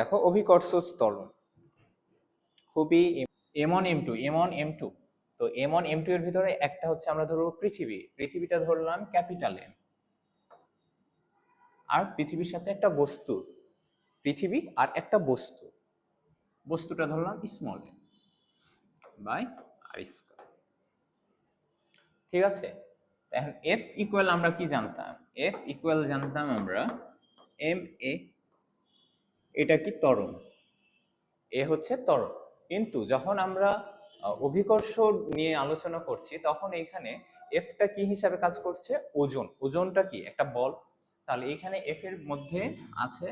দেখো অভিকর্ষ ত্বরণ। খুবই M one M two M one M two তো এম ওয়ান এম টু এর ভিতরে একটা হচ্ছে আমরা ধরবো পৃথিবী। পৃথিবীটা ধরলাম ক্যাপিটাল এম আর পৃথিবীর সাথে একটা বস্তু। পৃথিবী আর একটা বস্তু। বস্তুটা ধরলাম small M by R square ঠিক আছে? এখন এফ ইকুয়াল আমরা কি জানতাম? এফ ইকুয়াল জানতাম আমরা এম এ এটা কি ত্বরণ এ হচ্ছে ত্বরণ কিন্তু যখন আমরা অভিকর্ষ নিয়ে আলোচনা করছি, তখন এখানে এফটা কি হিসাবে কাজ করছে? ওজন। ওজনটা কি? একটা বল। তাহলে এখানে এফ এর মধ্যে আছে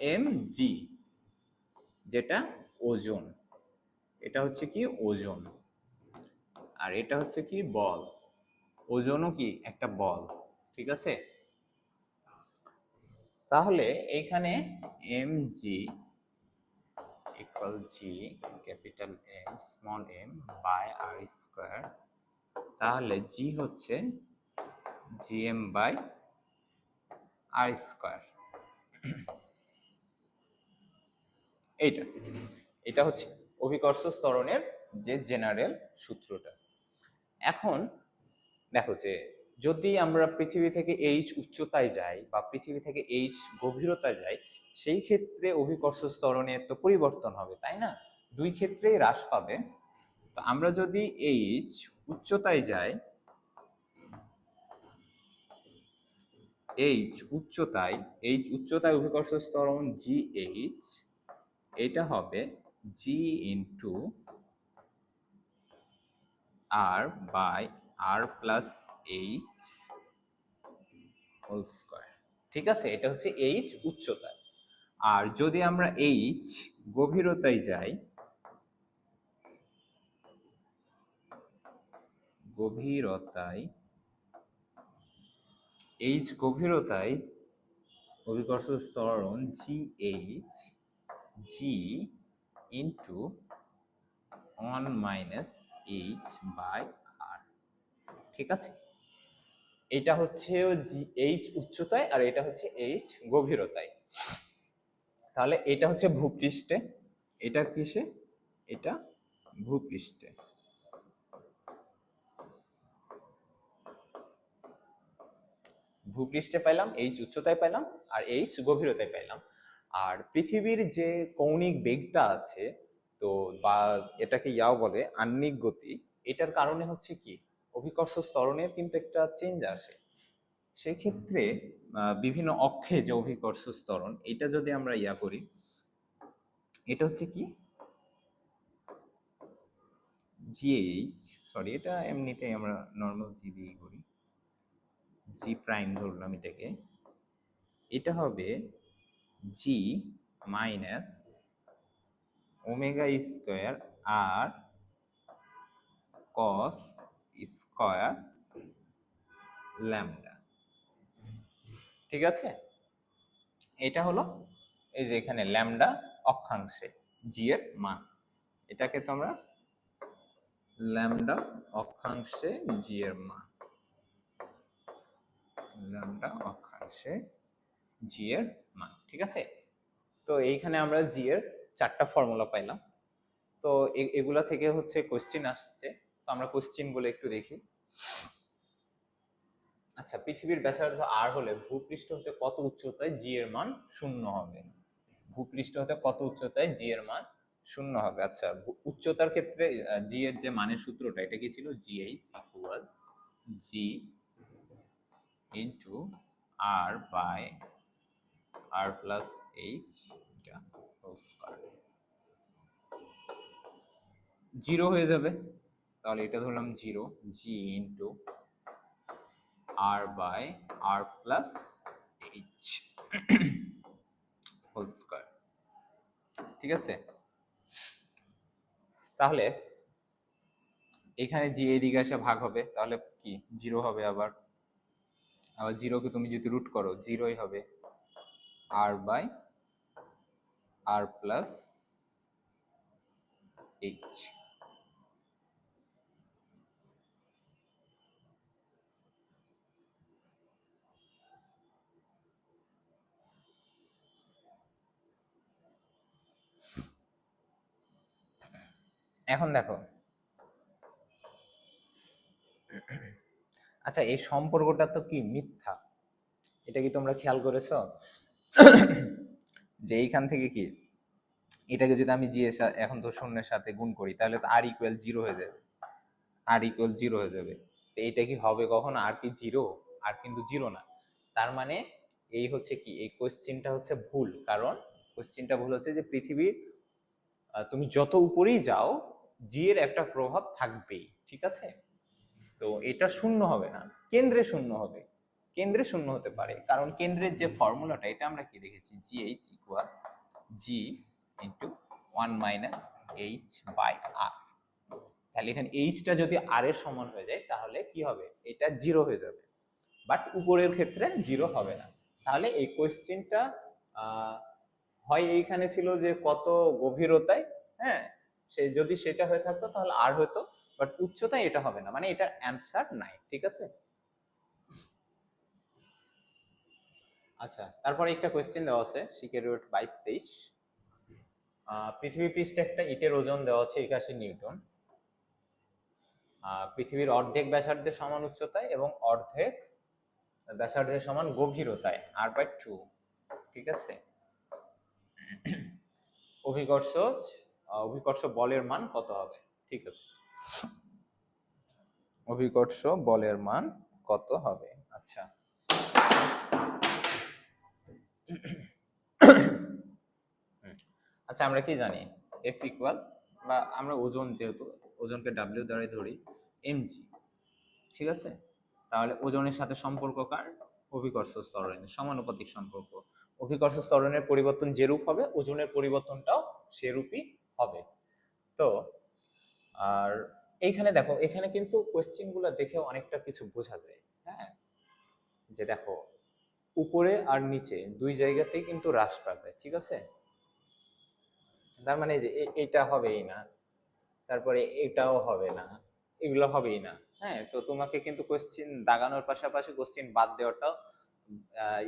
এম জি যেটা ওজন। এটা হচ্ছে কি? ওজন। আর এটা হচ্ছে কি? বল। ওজনও কি? একটা বল। ঠিক আছে? তাহলে এইখানে M G equal G capital M small M by R square তাহলে জি হচ্ছে G M by R square এইটা, এটা হচ্ছে অভিকর্ষ স্তরণের যে জেনারেল সূত্রটা। এখন দেখো যে যদি আমরা পৃথিবী থেকে এইচ উচ্চতায় যাই বা পৃথিবী থেকে এইচ গভীরতায় যাই, সেই ক্ষেত্রে অভিকর্ষ ত্বরণের তো পরিবর্তন হবে, তাই না? দুই ক্ষেত্রেই হ্রাস পাবে। তো আমরা যদি এইচ উচ্চতায় যাই এইচ উচ্চতায় এইচ উচ্চতায় অভিকর্ষ স্তরণ জি এইচ এটা হবে G into R by R plus H whole square ঠিক আছে? এটা হচ্ছে এইচ উচ্চতায় আর যদি আমরা এইচ গভীরতায় যাই, গভীরতায় এইচ গভীরতায় অভিকর্ষ স্তরণ G H G into one minus H by R ঠিক আছে? এটা হচ্ছে এইচ উচ্চতায় আর এটা হচ্ছে এইচ গভীরতায়। তাহলে এটা হচ্ছে ভূপৃষ্ঠে, এটা কিসে? এটা ভূপৃষ্ঠে। ভূপৃষ্ঠে পাইলাম এইচ উচ্চতায় পাইলাম আর এইচ গভীরতায় পাইলাম। আর পৃথিবীর যে কৌণিক বেগটা আছে, তো বা এটাকে ইয়াও বলে আন্নিক গতি, এটার কারণে হচ্ছে কি? অভিকর্ষ স্তরণের কিন্তু একটা চেঞ্জ আসে। সেক্ষেত্রে বিভিন্ন অক্ষে যে অভিকর্ষ স্তরণ, এটা যদি আমরা ইয়া করি, এটা হচ্ছে কি? জিএইচ সরি এটা এমনিতেই আমরা নর্মাল জি দিয়ে করি। জি প্রাইম ধরলাম এটাকে। এটা হবে G minus omega square R cos square lambda. ঠিক আছে? এটা হলো এই যে এখানে ল্যামডা অক্ষাংশে জি এর মান। এটাকে তোমরা ল্যামডা অক্ষাংশে জি এর মান। ল্যামডা অক্ষাংশে জি এর মান, ঠিক আছে? তো এইখানে আমরা জি এর চারটা ফর্মুলা পাইলাম। তো এগুলা থেকে হচ্ছে কোশ্চিন আসছে। তো আমরা কোশ্চিনগুলো একটু দেখি। আচ্ছা পৃথিবীর ব্যাসার্ধ আর হলে ভূপৃষ্ঠ হতে কত উচ্চতায় জি এর মান শূন্য হবে? ভূপৃষ্ঠ হতে কত উচ্চতায় জি এর মান শূন্য হবে? আচ্ছা উচ্চতার ক্ষেত্রে জি এর যে মানের সূত্রটা, এটা কি ছিল? G H equal G into R by R plus H zero হয়ে যাবে। তাহলে এটা ধরলাম zero G into R by R plus H whole square ঠিক আছে? তাহলে এখানে জি এদিকে এসে ভাগ হবে, তাহলে কি? জিরো হবে আবার। আবার জিরোকে তুমি যদি রুট করো জিরোই হবে। R by R plus H এখন দেখো। আচ্ছা এই সম্পর্কটা তো কি মিথ্যা? এটা কি তোমরা খেয়াল করেছ? যে এইখান থেকে কি? এটাকে যদি আমি জি এখন তো শূন্যের সাথে গুণ করি, তাহলে তো আর ইকুয়াল জিরো হয়ে যাবে। আর ইকুয়াল জিরো হয়ে যাবে। তো এইটা কি হবে কখন? আর কি জিরো আর কিন্তু জিরো না। তার মানে এই হচ্ছে কি? এই কোশ্চিনটা হচ্ছে ভুল। কারণ কোশ্চিনটা ভুল হচ্ছে যে পৃথিবীর তুমি যত উপরেই যাও জি এর একটা প্রভাব থাকবেই, ঠিক আছে? তো এটা শূন্য হবে না। কেন্দ্রে শূন্য হবে। কেন্দ্রে শূন্য হতে পারে। কারণ কেন্দ্রের যে ফর্মুলাটা, এটা আমরা কি দেখেছি? G H equal G into one minus H by R তাহলে এখানে এইচটা যদি আর এর সমান হয়ে যায়, তাহলে কি হবে? এটা জিরো হয়ে যাবে। বাট উপরের ক্ষেত্রে জিরো হবে না। তাহলে এই কোয়েশ্চেনটা হয় এইখানে ছিল যে কত গভীরতায় হ্যাঁ? সে যদি সেটা হয়ে থাকতো তাহলে আর হতো বাট উচ্চতায় এটা হবে না মানে এটা অ্যান্সার নাই, ঠিক আছে? আচ্ছা তারপরে একটা কোয়েশ্চেন দেওয়া আছে শিকের রুট বাইশ তেইশ পৃথিবী পৃষ্ঠে একটা ইটের ওজন দেওয়া আছে একাশি নিউটন। পৃথিবীর অর্ধেক ব্যাসার্ধের সমান উচ্চতায় এবং অর্ধেক ব্যাসার্ধের সমান গভীরতায় আর বাই টু ঠিক আছে? অভিকর্ষ অভিকর্ষ বলের মান কত হবে? ঠিক আছে। অভিকর্ষ বলের মান কত হবে? আচ্ছা। আচ্ছা আমরা কি জানি? এফ ইকুয়াল বা আমরা ওজন যেহেতু ওজনকে ডাব্লিউ দ্বারাই ধরি এমজি ঠিক আছে? তাহলে ওজনের সাথে সম্পর্ক কার? অভিকর্ষ ত্বরণের সমানুপাতিক সম্পর্ক। অভিকর্ষ ত্বরণের পরিবর্তন যেরূপ হবে ওজনের পরিবর্তনটাও সেরূপই হবে। তো, আর এইখানে দেখো, এখানে কিন্তু কোয়েশ্চেনগুলো দেখে অনেকটা কিছু বোঝা যায় হ্যাঁ? যে দেখো, উপরে আর নিচে দুই জায়গাতেই কিন্তু হ্রাস পাবে, ঠিক আছে? তার মানে যে এ- এটা হবেই না, তারপরে এটাও হবে না, এগুলো হবেই না হ্যাঁ? তো তোমাকে কিন্তু কোশ্চিন দাগানোর পাশাপাশি কোশ্চিন বাদ দেওয়াটাও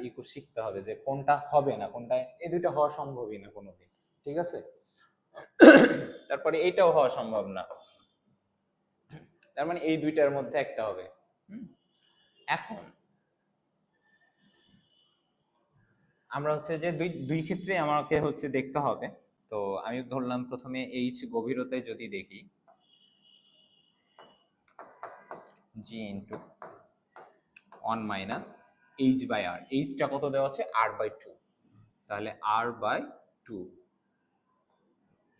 ই শিখতে হবে যে কোনটা হবে না, কোনটা, এই দুইটা হওয়া সম্ভবই না কোনোদিন, ঠিক আছে? তারপরে এইটাও হওয়া সম্ভব না। তার মানে এই দুইটার মধ্যে একটা হবে? এখন আমরা হচ্ছে যে দুই দুই ক্ষেত্রে আমাকে হচ্ছে দেখতে হবে। তো আমি ধরলাম প্রথমে এইচ গভীরতায় যদি দেখি। G into one minus H by R এইচটা কত দেওয়া আছে? আর বাই টু তাহলে আর বাই টু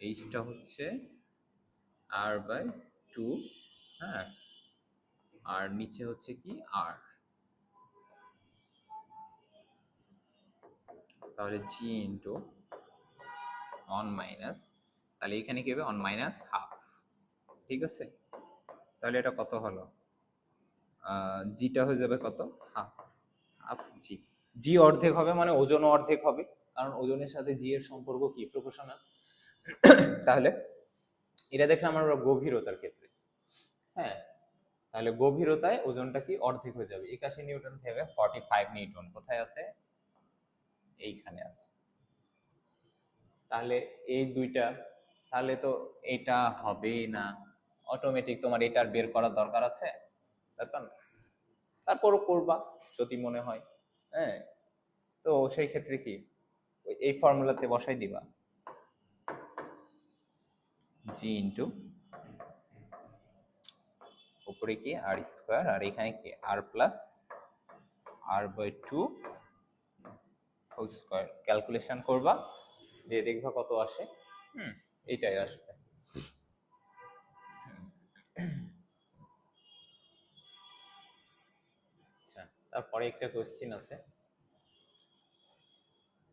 এইচটা হচ্ছে আর বাই টু হ্যাঁ? আর নিচে হচ্ছে কি আর তাহলে জি ইন্টু অন মাইনাস তাহলে এখানে কি হবে? অন মাইনাস হাফ ঠিক আছে? তাহলে এটা কত হলো? জিটা হয়ে যাবে কত? হাফ হাফ জি জি অর্ধেক হবে মানে ওজনও অর্ধেক হবে, কারণ ওজনের সাথে জি এর সম্পর্ক কি? প্রপোর্শনাল তাহলে এটা দেখলাম আমরা গভীরতার ক্ষেত্রে। হ্যাঁ তাহলে গভীরতায় ওজনটা কি অর্ধেক হয়ে যাবে? একাশি নিউটন থেকে ফর্টি ফাইভ নিউটন কোথায় আছে? এইখানে আছে। তাহলে এই দুইটা, তাহলে তো এটা হবে না। অটোমেটিক তোমার এটার বের করার দরকার আছে? না। তারপরও করবা, যদি মনে হয়। হ্যাঁ তো সেই ক্ষেত্রে কি? এই ফর্মুলাতে বসাই দিবা। জি ইন্টু উপরে কি? আর স্কোয়ার আর এখানে কি? R plus R by two whole square. Calculation করবা। দিয়ে দেখবা কত আসে। হুম। এইটাই আসবে। আচ্ছা তারপরে একটা কোশ্চিন আছে।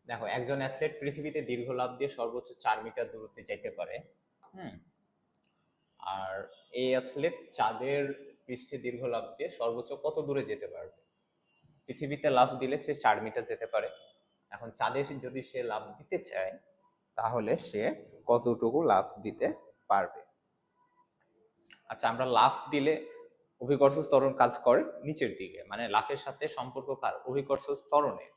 দেখো একজন অ্যাথলেট পৃথিবীতে দীর্ঘ লাভ দিয়ে সর্বোচ্চ চার মিটার দূরত্বে যেতে পারে। হুম। আর এই অ্যাথলেট চাঁদের পৃষ্ঠে দীর্ঘ লাভ দিয়ে সর্বোচ্চ কত দূরে যেতে পারবে? পৃথিবীতে লাভ দিলে সে চার মিটার যেতে পারে। এখন চাঁদে যদি সে লাভ দিতে চায়, তাহলে সে কতটুকু লাভ দিতে পারবে? আচ্ছা আমরা লাভ দিলে অভিকর্ষ ত্বরণ কাজ করে নিচের দিকে। মানে লাফের সাথে সম্পর্ক কার? অভিকর্ষ ত্বরণের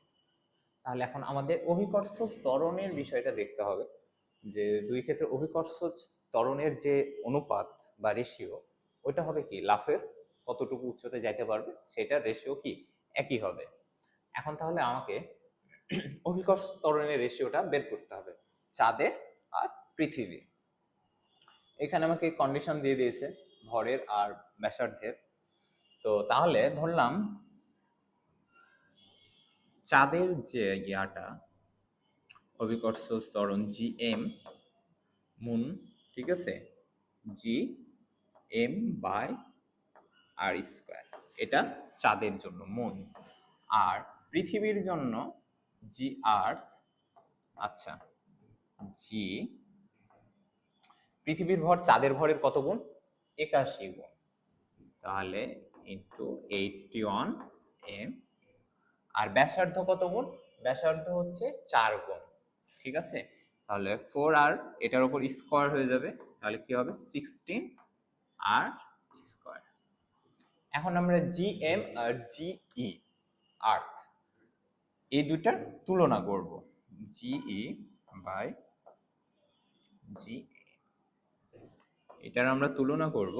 তাহলে এখন আমাদের অভিকর্ষ ত্বরণের বিষয়টা দেখতে হবে। যে দুই ক্ষেত্রে অভিকর্ষ ত্বরণের যে অনুপাত বা রেশিও ওইটা হবে কি? লাফের কতটুকু উচ্চতে যাইতে পারবে? সেটা রেশিও কি? একই হবে। এখন তাহলে আমাকে অভিকর্ষ ত্বরণের রেশিওটা বের করতে হবে। চাঁদের আর পৃথিবী। এখানে আমাকে কন্ডিশন দিয়ে দিয়েছে, ভরের আর ব্যাসার্ধের। তো তাহলে ধরলাম, চাঁদের যে ইয়াটা অভিকর্ষ ত্বরণ জি এম, মুন, ঠিক আছে? G M by R square. এটা চাঁদের জন্য, মুন। আর পৃথিবীর জন্য জি আর্থ আচ্ছা জি, পৃথিবীর ভর চাঁদের ভরের কত গুণ? একাশি গুণ। তাহলে into eighty one M R ব্যাসার্ধ কত গুণ? ব্যাসার্ধ হচ্ছে চার গুণ। ঠিক আছে? তাহলে ফোর আর এটার উপর স্কোয়ার হয়ে যাবে। তাহলে কি হবে? সিক্সটিন আর স্কোয়ার এখন আমরা জি এম আর জি ই আর্থ এই দুইটার তুলনা করব। জিই বাই জি এটার আমরা তুলনা করব।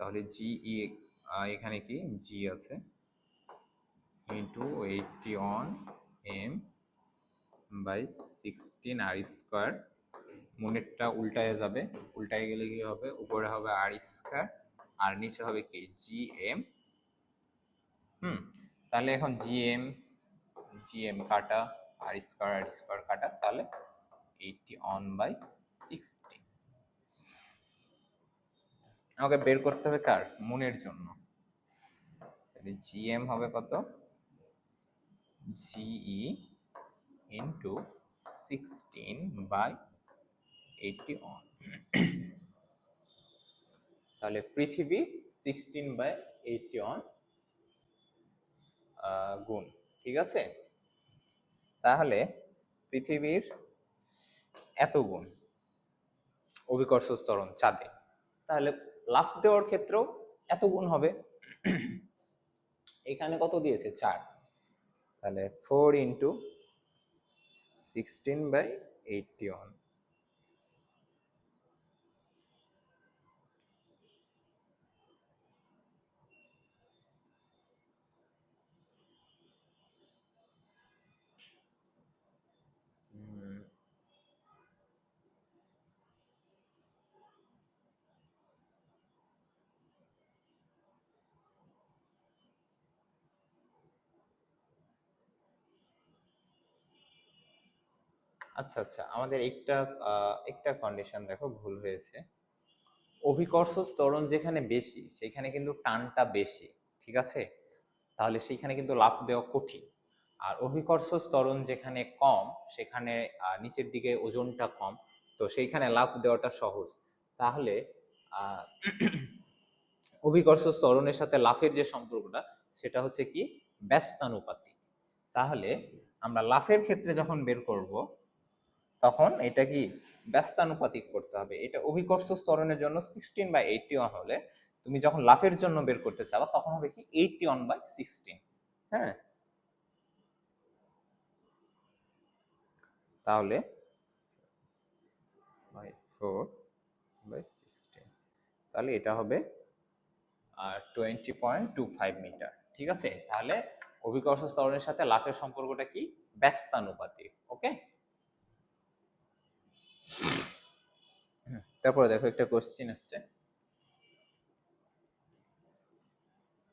তাহলে জি ই এখানে কি? জি আছে। Into eighty one M by sixteen R square মনেরটা উল্টায় যাবে। উল্টায় গেলে কি হবে? উপরে হবে আর স্কোয়ার আর নিচে হবে কি? জি এম হুম, তাহলে এখন জি এম জি এম কাটা আর স্কোয়ার আর স্কোয়ার কাটা, তাহলে এইটটি অন বাই সিক্সটি আমাকে বের করতে হবে কার? মুনের জন্য। জি এম হবে কত? G into sixteen by eighty one তাহলে পৃথিবী সিক্সটিন বাই এইটটি ওয়ান গুণ, ঠিক আছে? তাহলে পৃথিবীর এত গুণ, অভিকর্ষ স্তরণ চাঁদে। তাহলে লাফ দেওয়ার ক্ষেত্রেও এত গুণ হবে। এখানে কত দিয়েছে? চার। তাহলে ফোর ইন্টু 16 by 81 আচ্ছা আচ্ছা। আমাদের একটা একটা কন্ডিশন দেখো, ভুল হয়েছে। অভিকর্ষ ত্বরণ যেখানে বেশি, সেখানে কিন্তু টানটা বেশি, ঠিক আছে? তাহলে সেইখানে কিন্তু লাফ দেওয়া কঠিন। আর অভিকর্ষ ত্বরণ যেখানে কম, সেখানে নিচের দিকে ওজনটা কম, তো সেইখানে লাফ দেওয়াটা সহজ। তাহলে অভিকর্ষ ত্বরণের সাথে লাফের যে সম্পর্কটা, সেটা হচ্ছে কি? ব্যস্তানুপাতিক। তাহলে আমরা লাফের ক্ষেত্রে যখন বের করব তখন এটা কি ব্যস্তানুপাতিক করতে হবে। এটা অভিকর্ষ স্তরণের জন্য সিক্সটিন বাই এইটটি ওয়ান হলে তুমি যখন লাফের জন্য বের করতে চাও তখন হবে কি এইটটি ওয়ান বাই সিক্সটিন হ্যাঁ? তাহলে বাই ফোর বাই সিক্সটিন তাহলে এটা হবে R twenty point two five meter ঠিক আছে? তাহলে অভিকর্ষ স্তরণের সাথে লাফের সম্পর্কটা কি? ব্যস্তানুপাতিক। ওকে তারপরে দেখো একটা কোশ্চেন আসছে।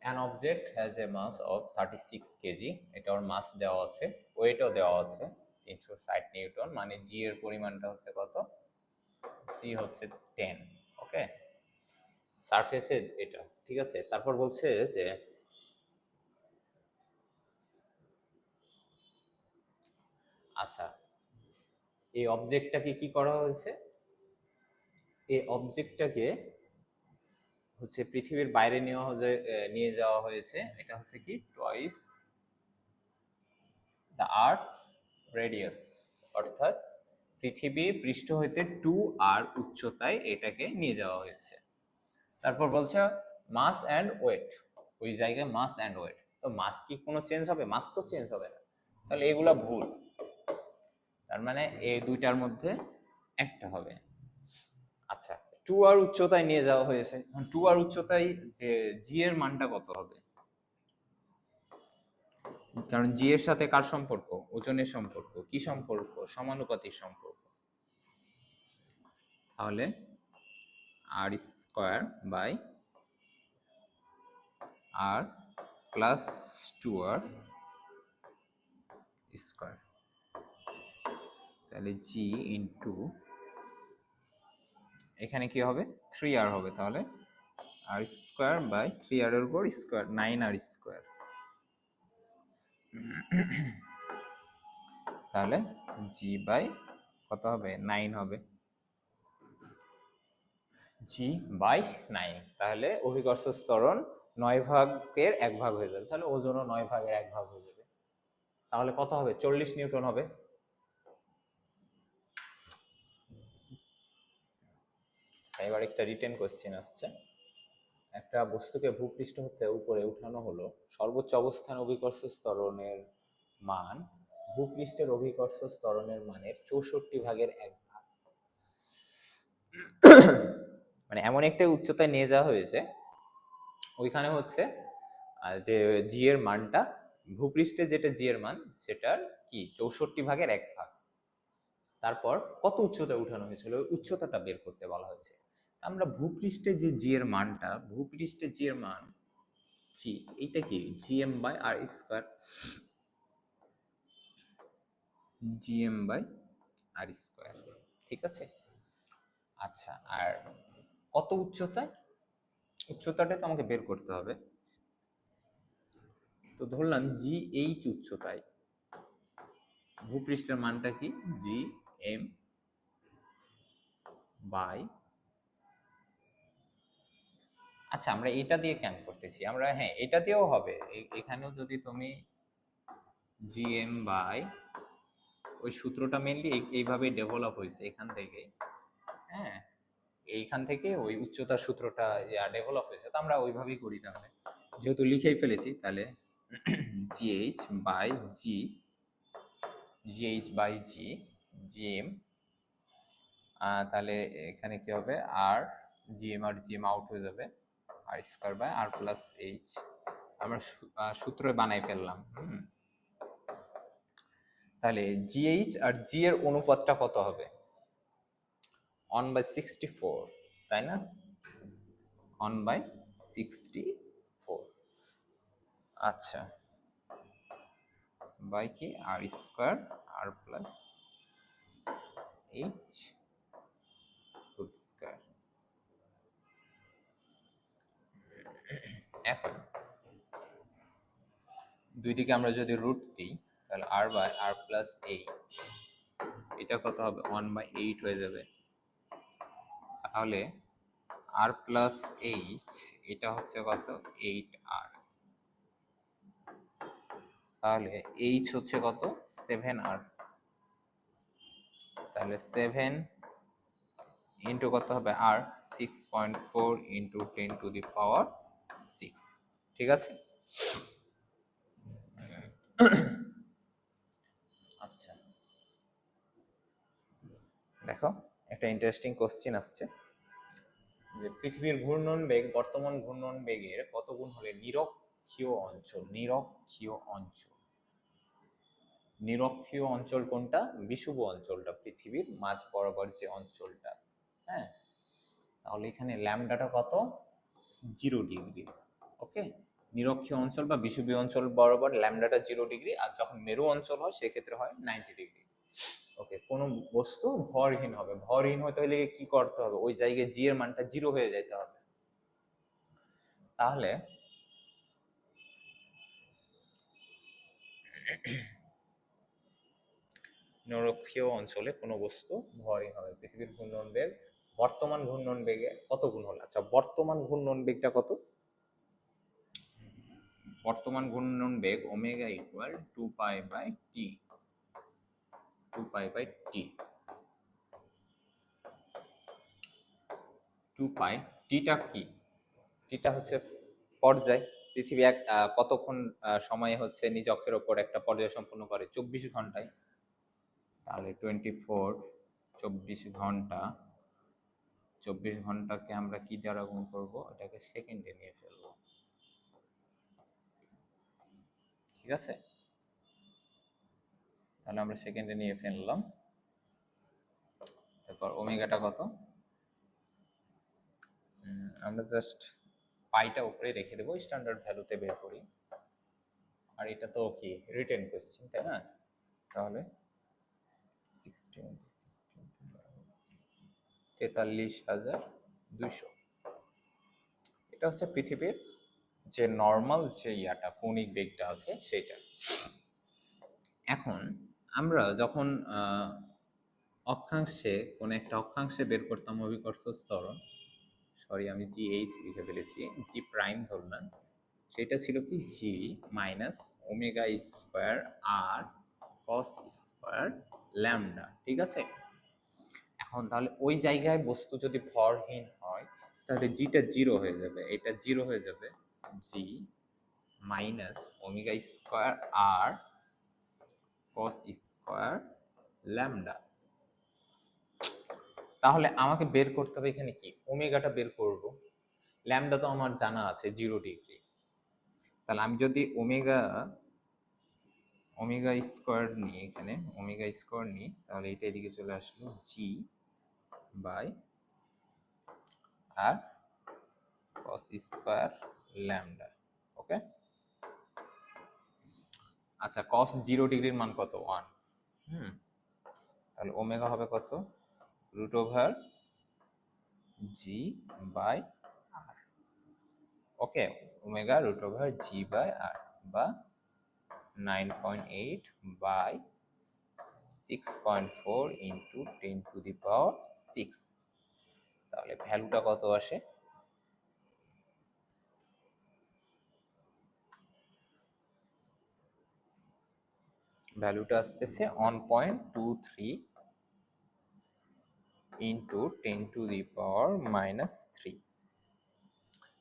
An object object a mass mass of 36 kg, এটা ওর মাস দেওয়া আছে ওয়েটও দেওয়া আছে 360 নিউটন মানে জি এর পরিমাণটা হচ্ছে কত? জি হচ্ছে টেন ওকে সারফেসে এটা, ঠিক আছে? তারপর বলছে যে আচ্ছা এই অবজেক্টটাকে কি করা হয়েছে? এই অবজেক্টটাকে হচ্ছে পৃথিবীর বাইরে নেওয়া হয়ে নিয়ে যাওয়া হয়েছে। এটা হচ্ছে কি? টয়েস দ্য আর্থ রেডিয়াস অর্থাৎ পৃথিবী পৃষ্ঠ হইতে টু আর উচ্চতায় এটাকে নিয়ে যাওয়া হয়েছে। তারপর বলছে মাস অ্যান্ড ওয়েট ওই জায়গায় মাস অ্যান্ড ওয়েট তো মাস কি কোনো চেঞ্জ হবে? মাস তো চেঞ্জ হবে না। তাহলে এগুলা ভুল। তার মানে এই দুইটার মধ্যে একটা হবে। আচ্ছা টু আর উচ্চতায় নিয়ে যাওয়া হয়েছে। টু আর উচ্চতায় যে জি এর মানটা কত হবে? কারণ জি এর সাথে কার সম্পর্ক? ওজনের সম্পর্ক। কি সম্পর্ক? সমানুপাতিক সম্পর্ক। তাহলে R square by R plus two R square তাহলে জি ইন্টু এখানে কি হবে? থ্রি আর হবে তাহলে। R square by three R এর উপর স্কোয়ার নাইন আর স্কোয়ার তাহলে জি বাই কত হবে? নাইন হবে। জি বাই নাইন তাহলে অভিকর্ষ স্তরণ নয় ভাগের এক ভাগ হয়ে যাবে। তাহলে ওজনও নয় ভাগের এক ভাগ হয়ে যাবে। তাহলে কত হবে? চল্লিশ নিউটন হবে। এবার একটা রিটেন কোশ্চেন আসছে। একটা বস্তুকে ভূপৃষ্ঠ হতে উপরে উঠানো হলো। সর্বোচ্চ অবস্থান অভিকর্ষ স্তরণের মান ভূপৃষ্ঠের অভিকর্ষ স্তরণের মানের চৌষট্টি ভাগের এক ভাগ। মানে এমন একটা উচ্চতায় নিয়ে যাওয়া হয়েছে। ওইখানে হচ্ছে যে জি এর মানটা, ভূপৃষ্ঠে যেটা জি এর মান, সেটার কি? চৌষট্টি ভাগের এক ভাগ। তারপর কত উচ্চতায় উঠানো হয়েছিল? ওই উচ্চতাটা বের করতে বলা হয়েছে। আমরা ভূপৃষ্ঠে যে জি এর মানটা, ভূপৃষ্ঠে জি এর মান জি এইটা কি? GM by R square GM by R square ঠিক আছে? আচ্ছা আর কত উচ্চতায়? উচ্চতাটা তো আমাকে বের করতে হবে। তো ধরলাম জি এইচ উচ্চতায়। ভূপৃষ্ঠের মানটা কি? জি এম বাই আচ্ছা আমরা এটা দিয়ে কেন করতেছি? আমরা হ্যাঁ এটা দিয়েও হবে। এখানেও যদি তুমি জিএম বাই, ওই সূত্রটা মেনলি এইভাবে ডেভেলপ হয়েছে এখান থেকে হ্যাঁ? এইখান থেকে ওই উচ্চতার সূত্রটা ডেভেলপ হয়েছে, তো আমরা ওইভাবেই করি তাহলে। যেহেতু লিখেই ফেলেছি, তাহলে GH by G GH by G GM তাহলে এখানে কি হবে? R GM R GM out হয়ে যাবে। R square by R plus H আমরা সূত্র বানাই ফেললাম, হুম? তাহলে জিএইচ আর জি এর অনুপাতটা কত হবে? অন বাই সিক্সটি ফোর তাই না? অন বাই সিক্সটি ফোর আচ্ছা। বাই কি? R square R plus H whole square এখন দুই দিকে আমরা যদি রুট দিই, তাহলে R by R plus eight এটা কত হবে? ওয়ান বাই এইট হয়ে যাবে। তাহলে আর প্লাস এইট এটা হচ্ছে কত? এইট আর তাহলে এইচ হচ্ছে কত? সেভেন আর তাহলে সেভেন ইন্টু কত হবে? R six point four into ten to the power six ঠিক আছে? আচ্ছা। দেখো, একটা ইন্টারেস্টিং কোশ্চেন আসছে। যে পৃথিবীর ঘূর্ণন বেগ, বর্তমান ঘূর্ণন বেগের কত গুণ হলে নিরক্ষীয় অঞ্চল নিরক্ষীয় অঞ্চল? নিরক্ষীয় অঞ্চল কোনটা? বিষুব অঞ্চলটা, পৃথিবীর মাঝ বরাবর যে অঞ্চলটা। হ্যাঁ? তাহলে এখানে ল্যামডাটা কত? Zero degree, okay? নিরক্ষীয় অঞ্চল বা বিষুবীয় অঞ্চল বরাবর ল্যামডাটা জিরো ডিগ্রি আর যখন মেরু অঞ্চল হয়, সেক্ষেত্রে হয় নাইনটি ডিগ্রি, ওকে? কোন বস্তু ভরহীন হবে। ভরহীন হতে হলে কি করতে হবে? ওই জায়গায় জি এর মানটা জিরো হয়ে যেতে হবে। তাহলে নিরক্ষীয় অঞ্চলে কোনো বস্তু ভরহীন হবে। পৃথিবীর ঘূর্ণন বর্তমান ঘূর্ণন বেগে কত গুণ হলো? আচ্ছা বর্তমান ঘূর্ণন বেগটা কত? বর্তমান ঘূর্ণন বেগ omega equal to pi by T. Two pi by T. Two pi টিটা কি? টিটা হচ্ছে পর্যায়। পৃথিবী এক কতক্ষণ সময়ে হচ্ছে নিজ অক্ষের ওপর একটা পর্যায় সম্পন্ন করে? চব্বিশ ঘন্টায়। তাহলে টোয়েন্টি ফোর চব্বিশ ঘণ্টা চব্বিশ ঘন্টাকে আমরা কি দ্বারা গুণ করব? এটাকে সেকেন্ডে নিয়ে ফেলব। ঠিক আছে? তাহলে আমরা সেকেন্ডে নিয়ে ফেললাম। এরপর ওমেগাটা কত? আমরা জাস্ট পাইটা উপরে রেখে দেবো, স্ট্যান্ডার্ড ভ্যালুতে বের করি। আর এটা তো কি? রিটেন কোশ্চেন, তাই না? তাহলে সিক্সটিন তেতাল্লিশ হাজার দুইশো। এটা হচ্ছে পৃথিবীর যে নর্মাল যে ইয়াটা, কৌণিক বেগটা আছে সেটা এখন আমরা যখন অক্ষাংশে, কোন একটা অক্ষাংশে বের করতাম অভিকর্ষ ত্বরণ, সরি আমি জি এইচ লিখে ফেলেছি জি প্রাইম ধরলাম সেটা ছিল কি? G minus omega square R cos square lambda ঠিক আছে? এখন তাহলে ওই জায়গায় বস্তু যদি ভরহীন হয়, তাহলে জিটা জিরো হয়ে যাবে। এটা জিরো হয়ে যাবে G minus omega square R cos square lambda তাহলে আমাকে বের করতে হবে এখানে কি? ওমেগাটা বের করব। ল্যামডা তো আমার জানা আছে জিরো ডিগ্রি তাহলে আমি যদি ওমেগা ওমেগা স্কোয়ার নিই এখানে ওমেগা স্কোয়ার নিই, তাহলে এটা এদিকে চলে আসলো G by R cos square lambda okay আচ্ছা কস জিরো ডিগ্রির মান কত? ওয়ান হুম, তাহলে ওমেগা হবে কত? Root over G by R okay omega root over G by R বা nine point eight by six point four into ten to the power six তাহলে ভ্যালুটা কত আসে? ভ্যালুটা আসতেছে one point two three into ten to the power minus three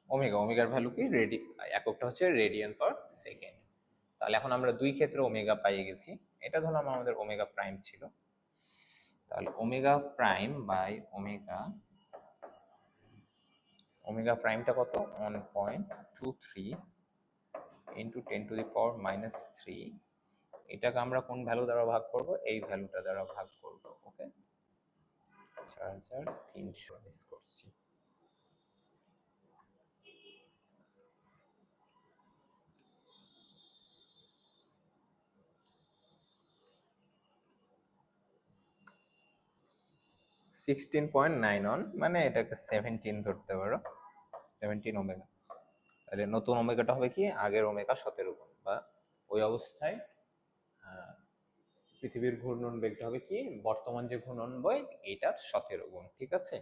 omega ওমেগার value কি? রেডি এককটা হচ্ছে রেডিয়ান পার সেকেন্ড তাহলে এখন আমরা দুই ক্ষেত্রে ওমেগা পাইয়ে গেছি। এটা ধরলাম আমাদের ওমেগা প্রাইম ছিল। তাহলে omega prime by omega omega প্রাইমটা কত? One point two three into ten to the power minus three এটাকে আমরা কোন ভ্যালু দ্বারা ভাগ করব? এই ভ্যালুটা দ্বারা ভাগ করব ওকে চার হাজার তিনশো মিস করছি। সিক্সটিন পয়েন্ট নাইন ওয়ান মানে এটাকে সেভেন্টিন ধরতে পারো। সেভেন্টিন ওমেগা তাহলে নতুন ওমেগাটা হবে কি? আগের ওমেগা সতেরো গুণ, বা ওই অবস্থায় পৃথিবীর ঘূর্ণন বেগটা হবে কি? বর্তমান যে ঘূর্ণন বেগ এটার সতেরো গুণ, ঠিক আছে?